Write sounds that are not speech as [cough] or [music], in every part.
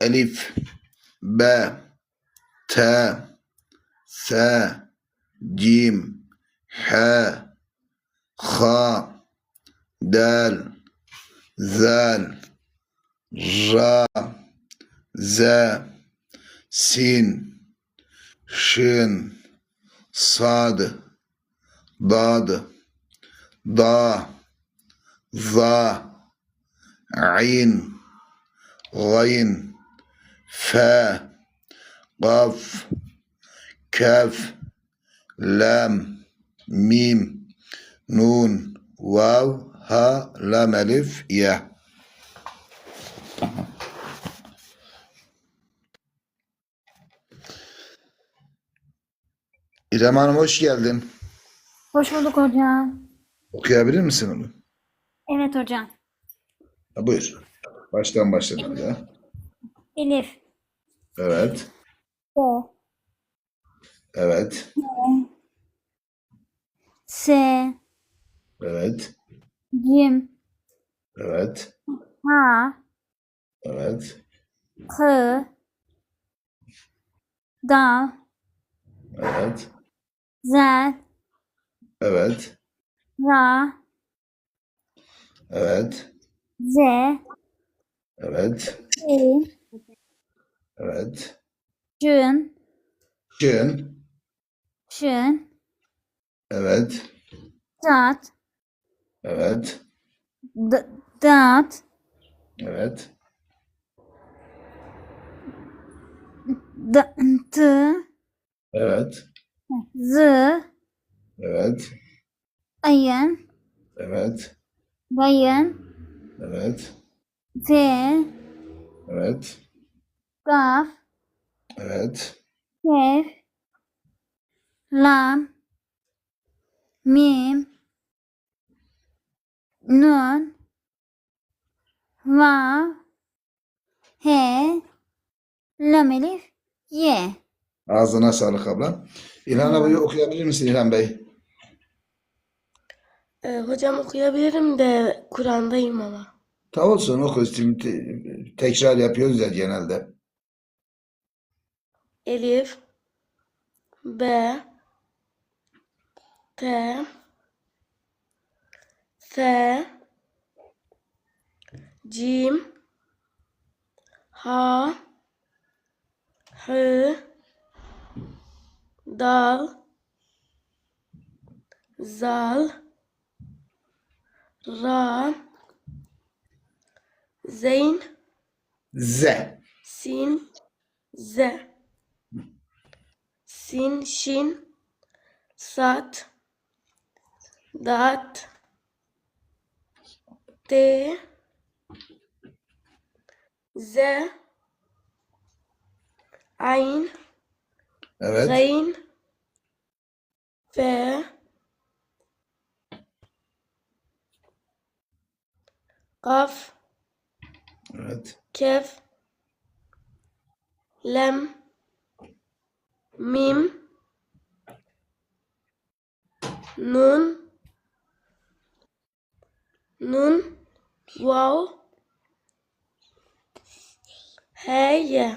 Elif, B, T, S, Cim, H, H, Del, Zel, Ra, Z, Sin, Şin, Sad, Dad, Da, Za, Ayn, Gayn, Fe, Kaf, Kef, Lam, Mim, Nun, Vav, Ha, Lam, Elif, Ya. İrem Hanım hoş geldin. Hoş bulduk hocam. Okuyabilir misin onu? Evet hocam. Ha, buyur. Baştan başladım ya. Elif. Evet. B. Evet. S. Evet. Cim. Evet. H. Evet. K. Dal. Evet. Zel. Evet. Ra. Evet. Z. Evet. İ. Evet. Cün. Şın. Şün. Evet. Dat. Evet. D dat. Evet. D t. Evet. Z. Evet. Ayın. Evet. Bayın. Evet. Z. Evet. Gaf. Evet. Kef. Lam. Mim. Nun. Vav. He. Lam elif. Ye. Ağzına sağlık ablam. İlhan abi okuyabilir misin İlhan Bey? Ee, hocam okuyabilirim de Kur'an'dayım ama. Ta olsun oku. Şimdi te- tekrar yapıyoruz ya genelde. Elif B T S Cim H H Dal Zal Ra Zeyn Z. Sin Z Sin Şin Sat Dat T Z Ayn Evet. Gayn F Kaf Evet. Kef Lem Mim Nun Nun Vav Hey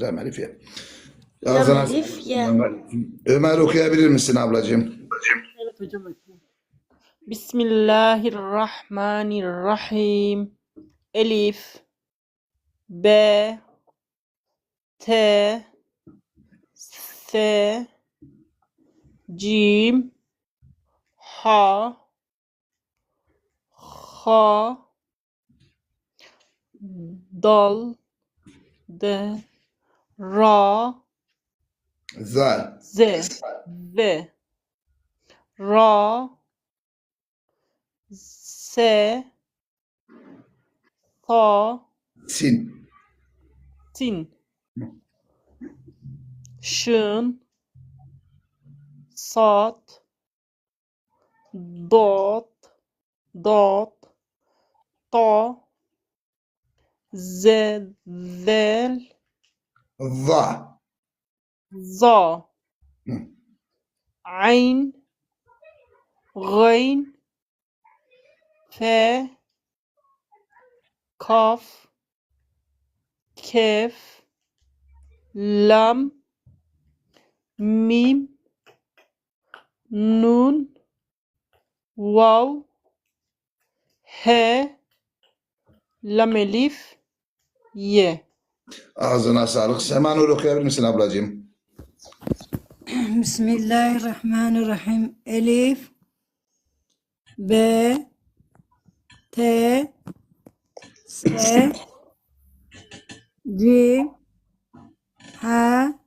Lam Elif ya. Lam Ağzına Elif ya. Ömer, Ömer okuyabilir misin ablacığım? Bismillahirrahmanirrahim. Elif B T S Cim Ha Ha Dal D Ra Zal. Z V Ra S Sa Sin. Sin Şın. Sat. Dot. Dot. Ta Zel Va. Za. Hı. Ayn. Gayn Fe Kaf. Kef, lam, mim, nun, vav, he, lam elif, ye. Ağzına sağlık. Sema Nur okuyabilir misin ablacığım? [clears throat] Bismillahirrahmanirrahim. Elif, B, T, S, Cim, H,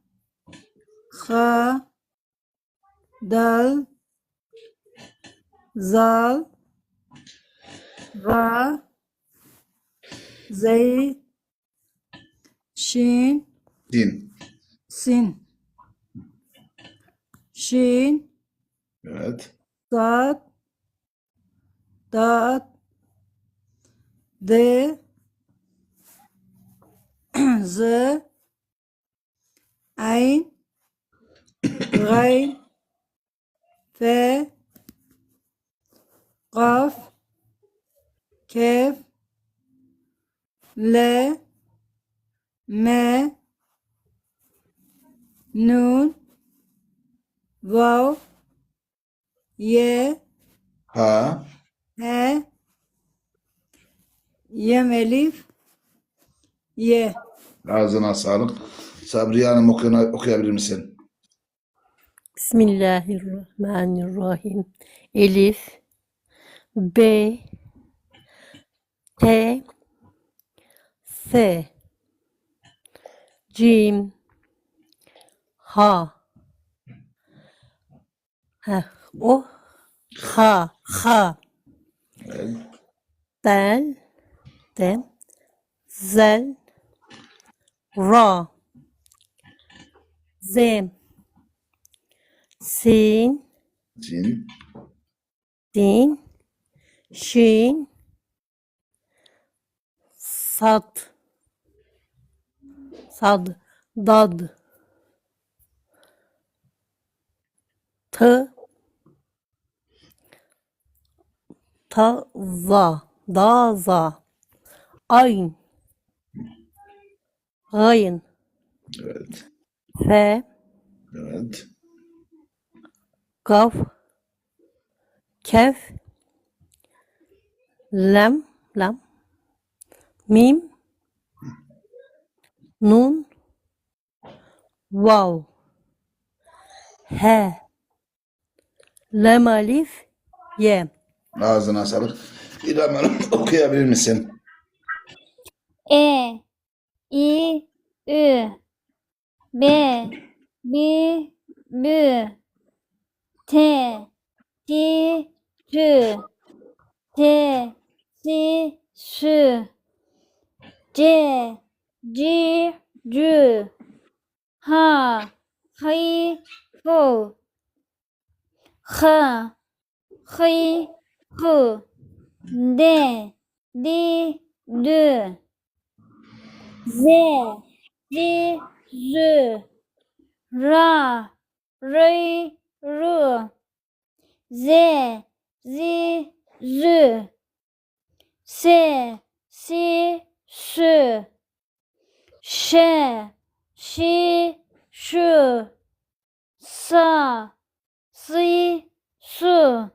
H, Dal, Zal, Ra, Zey, Şin, Din. Sin, Şin, Evet. Sad, Dad, D, Z, Ayn, Gayn, F, Kaf, Kef, L, M, Nun, Vav, Ye, Ha. He, Yem Elif, Ye. Ağzına sağlık. Sabriye Hanım okuyabilir misin? Bismillahirrahmanirrahim. Elif. B. T. S. Cim. Ha Ha o Ha Evet. Del. Dem Zel. Ra. Zem Sin. Din. Din, Şin, Sad, Sad, Dad, T, Ta, Za, Da, Za, Ayn, Gayn, Evet. Fe, Evet. Kaf, Kef, Lem, Lam, Mim, Nun, Vav, He, Lem Alif, Ye. Ağzına sağlık. İrem Hanım [laughs] okuyabilir misin? E, I, Ü, B, B, Bü, T, T, Tü, T, Si, Sü, C, C, Cü, Ha, Hi, Fu, H, Hi, Hu, D, Di, Dü, Z, Z, Z, Ra, Rı, Ru, Z, Z, Z, S, Si, Sü, Ş, Şi, Şu, Sa, Si, Su,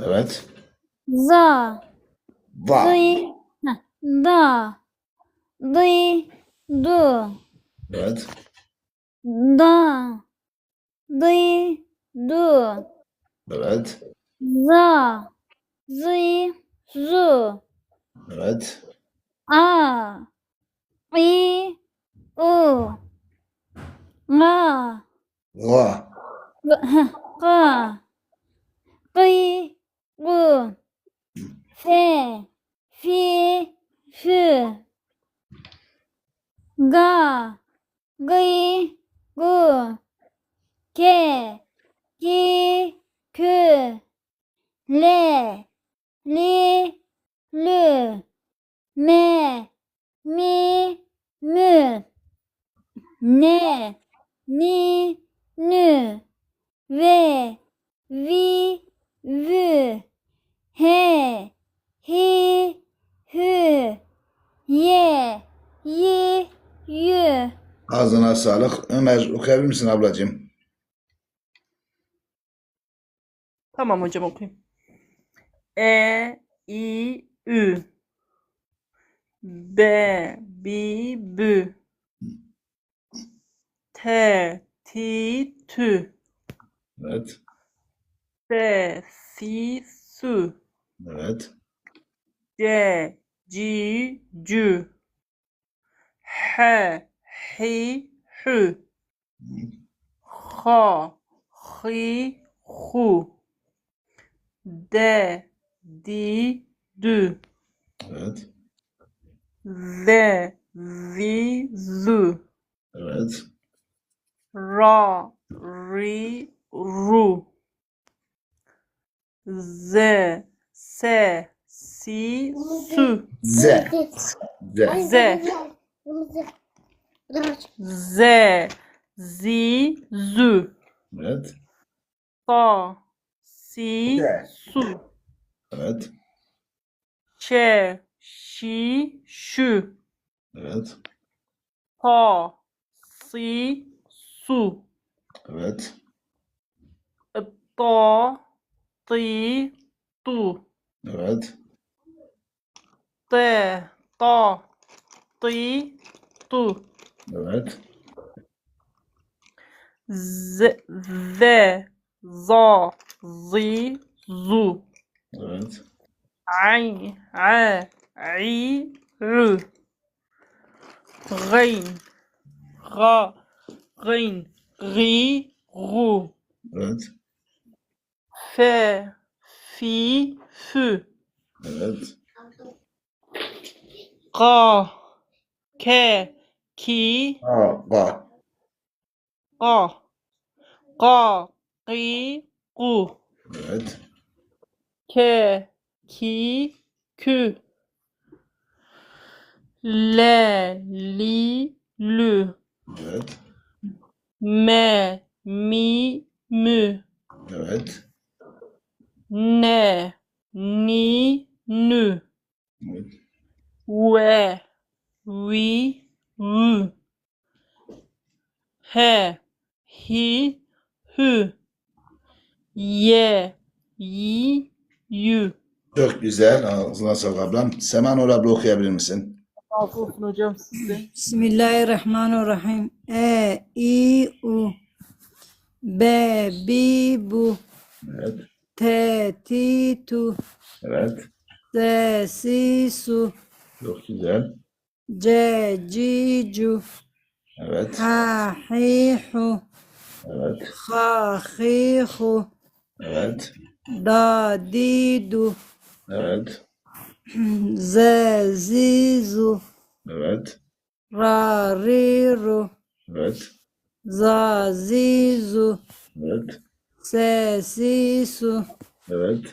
Evet. Za, Va. Heh, da, dı, du, Evet. da, dı, du, Evet. za, zı, zu, Evet. a, i, u, nga, Va. g- heh, ga, gıy, gu, fe, fi, fü, ga, ke, ki, kü, le, li, lü, me, mi, mü, ne, ni, nü, ve, vi, vü, he, hi, hü, ye, yi, yü. Ağzına sağlık. Ömer okuyabilir misin ablacığım? Tamam hocam okuyayım. E, I, Ü. B, Bi, Bü. T, Ti, Tü. Evet. S, Si, Sü. Evet. C, Ci, Cü. H, Hi, Hü. H, Hi, Hu. D, Di, Dü. Evet. Z, Zi, Zü. Evet. Ra, Ri, Ru. Z, Se, Si, Sü. Z. Z. Z, Z, Zi, Zü. Evet. Sa, Si, Z. Su. Evet. Ç, Şi, Şü. Evet. Pa, Si, Su. Evet. Ta, Ti, Tu. Evet. T, Ta, Ti, Tu. Evet. Z, Z, Za, Zi, Zu. Evet. Ay, A, I, R. Rein, Ra, Rein, Ri, Ru. Evet. Fe, Fi, Fü. Evet. Ka, Ke, Ki, A. Ga. Ka. Ka, Ki, Ku. Evet. Ke, Ki, Kü. Le, Li, Lü. Evet. Me, Mi, Mü. Evet. Ne, Ni, Nü. Evet. Ve, Vi, Vü. He, Hi, Hü. Ye, Yi, Yü. Çok güzel. Ağzına sağlık ablam. Seman abla okuyabilir misin? Afiyet olsun hocam size. Bismillahirrahmanirrahim. E, I, U. B, Bi, Bu. Evet. T, Ti, Tu. Evet. S, Si, Su. Çok güzel. C, Ci, Cu. Evet. Ha, Hi, Hu. Evet. Ha, Hi, Hu. Evet. Da, Di, Du. Evet. [clears throat] Z, Zi, Zu. Evet. Ra, Ri, Ru. Evet. Za, Zi, Zu. Evet. Se, Si, Su. Evet.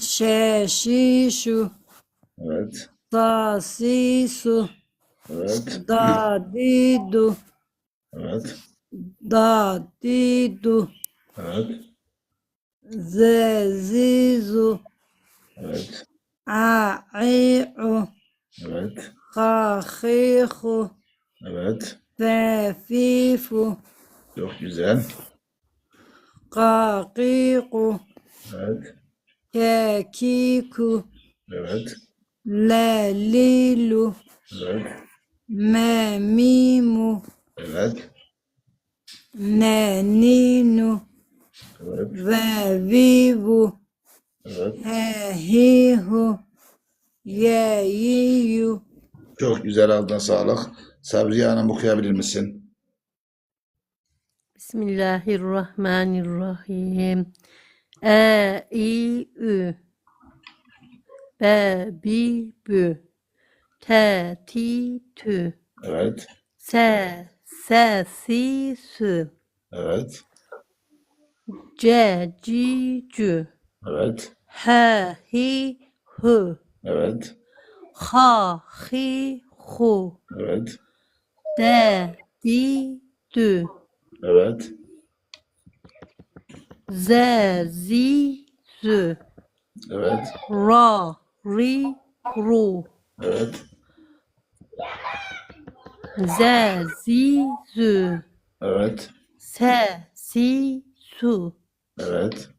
Şe, Şi, Şu. Evet. Sa, Si, Su. Evet. Da, Di, Du. Evet. Da, Di, Du. Evet. Z, Zi, Zu. Evet. A, I, U. Evet. Ha, Hi, Hu. Evet. Fe, Fi, Fu. Çok güzel. Ka, Ki, Ku. Evet. Ke, Ki, Ku. Evet. Le, Li, Lu. Evet. Me, Mi, Mu. Evet. Ne, Ni, Nu. Evet. Ve, Vi, Bu. Evet. He, Hi, Hu. Ye, Yi, Yu. Çok güzel ağzına sağlık. Sabriye Hanım okuyabilir misin? Bismillahirrahmanirrahim. E, I, Ü. B, Bi, Bü. T, Ti, Tü. Evet. Se, Se, Si, Sü. Evet. C, Ci, Cü. Evet. H, Hi, Hü. Evet. Ha, Hi, Hu. Evet. D, Di, Dü. Evet. Z, Zi, Zü. Evet. Ra, Ri, Ru. Evet. Z, zi, zü. Evet. Se, si, su. Evet.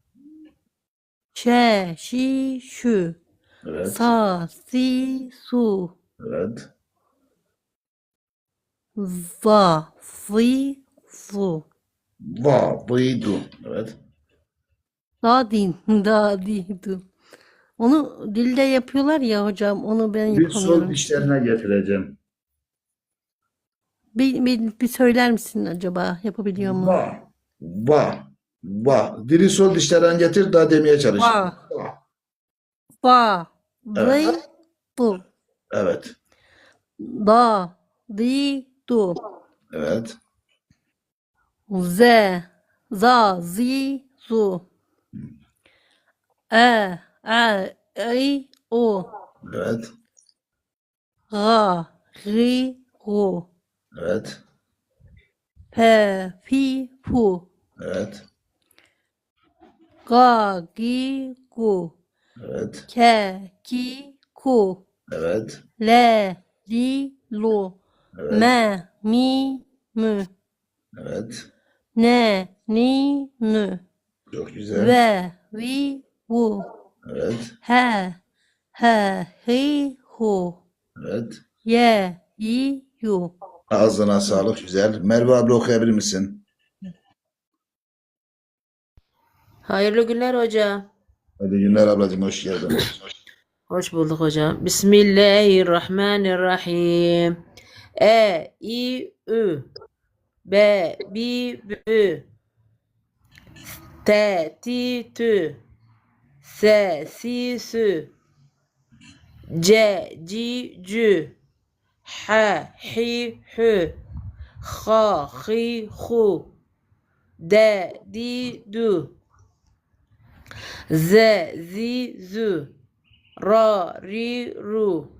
Şe, şi, şu. Evet. Sa, si, su. Evet. Va, fi, fu. Va, bıydu. Evet. Da din, da di, du. Onu dilde yapıyorlar ya hocam. Onu ben Bir sol yapamıyorum. dişlerine getireceğim. Bir, bir, bir söyler misin acaba? Yapabiliyor mu? Va. Va. Va. Dili sol dişlerden getir daha demeye çalış. Va. Va. Va, Evet. du. Evet. Da, di, du. Evet. Z, za, zi, zu. E, e, i, o. Evet. Ra, ri, ru. Evet. Pe, fi, fu. Evet. Ga, gi, gu. Evet. Ke, ki, ku. Evet. Le, li, lu. Evet. Me, mi, mü. Evet. Ne, ni, nü. Çok güzel. Ve, vi, vu. Evet. He, he, hi, hu. Evet. Ye, yi, yu. Ağzına sağlık. Güzel. Merve abla okuyabilir misin? Hayırlı günler hocam. Hadi günler ablacığım hoş geldin. Hoş bulduk hocam. Bismillahirrahmanirrahim. E, I, Ü. B, Bi, Bü. T, Ti, Tü. S, Si, Sü. C, Ci, Cü. H, Hi, Hü. H, Hi, Hu. D, Di, Du. Z, Zi, Zü. Ra, ri, ru.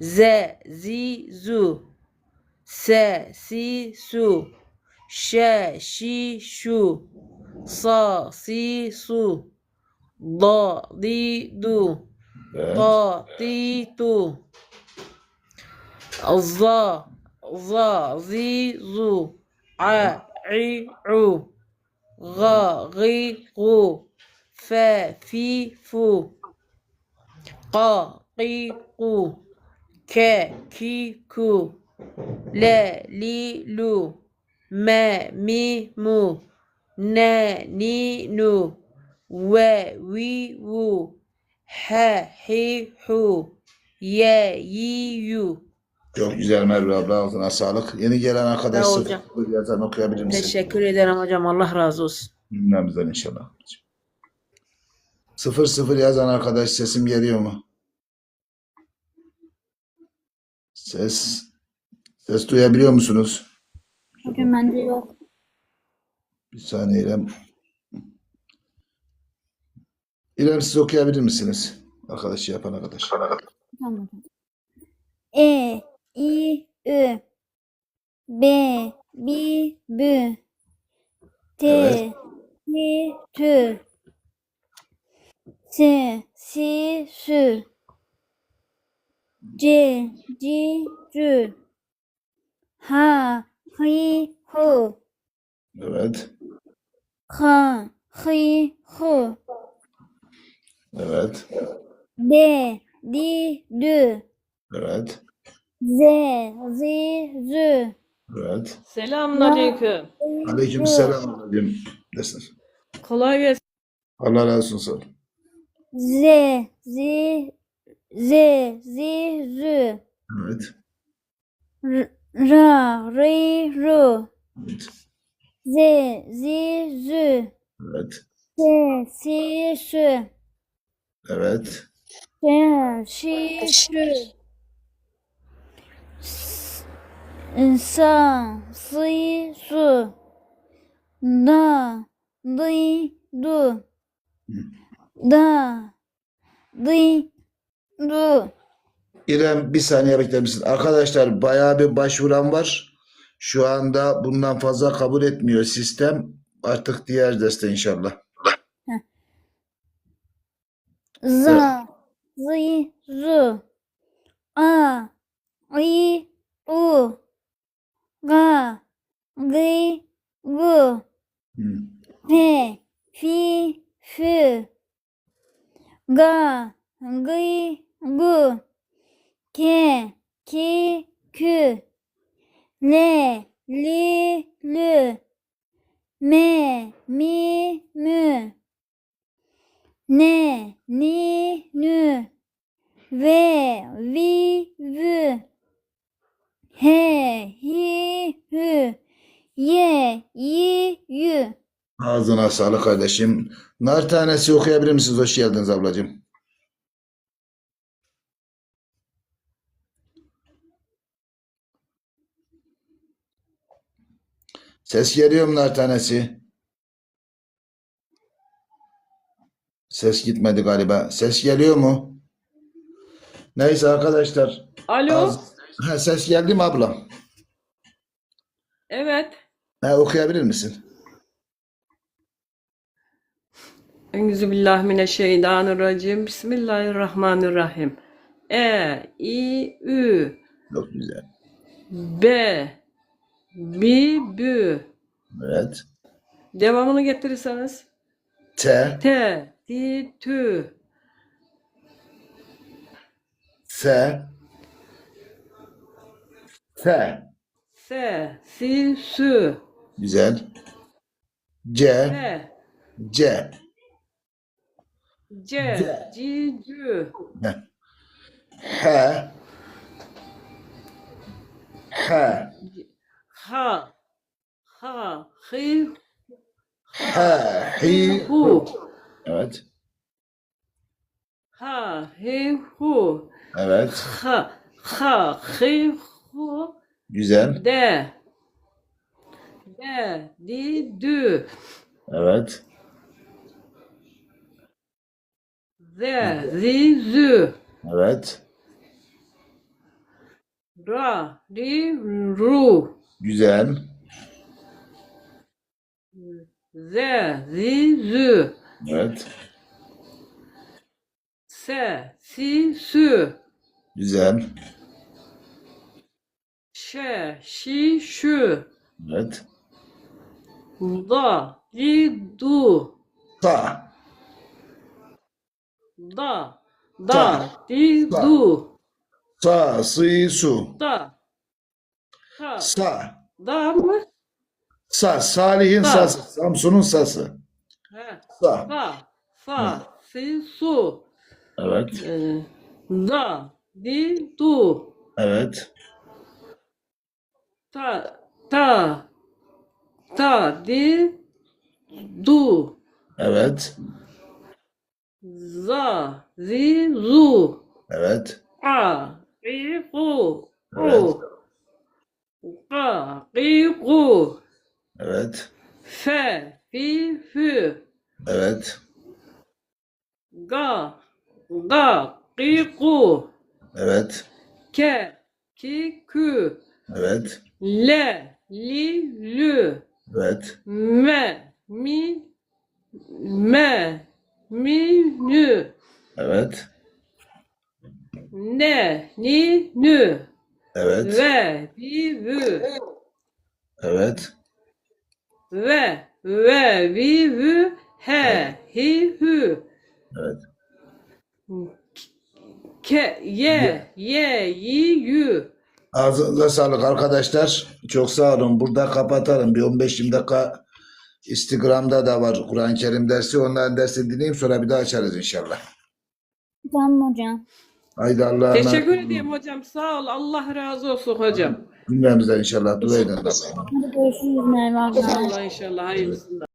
Z, zi, zu. Se, si, su. Şe, şi, şu. Sa, si, su. Da, di, du. Evet. Da, di, du. Za, za, zi, zu. A, i, u. Ga, gi, gu fe, fi, fu. Ka, ki, ku. Ke, ki, ku. Le, li, lu. Me, mi, mu. Ne, ni, nu. Ve, vi, vu. He, hi, hu. Ye, yi, yu. Çok güzel Merve abla ağzına sağlık. Yeni gelen arkadaş sıfır yazan okuyabilir misin? Teşekkür ederim hocam. Allah razı olsun. Cümlemizden inşallah. Sıfır sıfır yazan arkadaş sesim geliyor mu? Ses ses duyabiliyor musunuz? Bugün bende yok. Bir saniye İrem. İrem siz okuyabilir misiniz? Arkadaşı yapan arkadaş. Tamam. E, I, Ü. B, Bi, Bü. T, Evet. Ti, Tü. S, Si, Sü. C, Ci, Cü. Ha, Hi, Hu. Evet. Ha, Hi, Hu. Evet. D, Di, Dü. Evet. Z, Zi, Zü. Evet. Selamünaleyküm. Ablacığım. Desin. Kolay gelsin. Allah razı olsun. Z, Z, Z, Z, Z. Evet. R, Ra, Ri, Ru. Evet. Z, Z, Z. Evet. S, Si, Sü. Evet. S, Şü. S, Sa, Si, Su. Da, Di, Du da. Dı du. İrem bir saniye bekler misin? Arkadaşlar bayağı bir başvuran var. Şu anda bundan fazla kabul etmiyor sistem. Artık diğer derste inşallah. Z, z, z, a, i, u, ga, gı, gı, hmm. p, fi, fü, ga, gı, gu, ke, ki, kü, le, li, lü, me, mi, mü, ne, ni, nü, ve, vi, vü, he, hi, hü, ye, yi, yü. Ağzına sağlık kardeşim. Nar tanesi okuyabilir misiniz? Hoş geldiniz ablacığım. Ses geliyor mu nar tanesi? Ses gitmedi galiba. Ses geliyor mu? Neyse arkadaşlar. Alo. Az- Ha, ses geldi mi ablam? Evet. Ha, okuyabilir misin? Euzubillahimineşşeytanirracim. Bismillahirrahmanirrahim. E, I, Ü, Çok güzel. B, Bi, Bü. Evet. Devamını getirirseniz. T, T, Ti, Tü, S, S. S, Si, Sü, Güzel. C, T, C. C, Ci, Cü, H, H, Ha, Ha, Hi, H, Hi, Hu, Evet. Ha, Hi, Hu, Evet. Ha, Ha, Hi, Hu, Güzel. D, D, Di, Dü, Evet. Z, Zi, Zü, Evet. Ra, Ri, Ru, Güzel. Z, Zi, Zü, Evet. Se, Si, Sü, Güzel. Şe, Şi, Şü, Evet. Da, Di, Du, Sa, Da, Ta. Da, Di, Ta. Du, sa, si, su. Da, Ta, Sa, Da mı? sa, Salih'in Sa. sası. Samsun'un sası. He, Sa. Sa, Sa, Si, Su, Evet. e, Da, Di, Du, Evet. Ta, Ta, Ta, Di, Du, Evet. Za, Zi, Zu, Evet. A, Ri, Gu, Evet. Ga, Gi, Gu, Evet. Fe, Fi, Fü, Evet. Ga, Ga, Gi, Gu, Evet. Ke, Ki, Kü, Evet. Le, Li, Lü, Evet. Me, Mi, Me, Mi, Nü, Evet. Ne, Ni, Nü, Evet. Ve, Vi, Vü, Evet. Ve, Ve, Vi, Vü, He, Hi, Hü, Evet. Ke, Ye, Ye, Yi, Yü. Ağzınıza sağlık arkadaşlar. Çok sağ olun. Burada kapatalım. Bir 15-20 dakika Instagram'da da var Kur'an-ı Kerim dersi. Onların dersini dinleyeyim sonra bir daha açarız inşallah. Tamam hocam. Haydi Allah'a Teşekkür emanet ederim hocam. Sağ ol. Allah razı olsun hocam. Cümlemizden inşallah. Dua edin. Hadi görüşürüz Merve abla. İnşallah inşallah hayırlısında.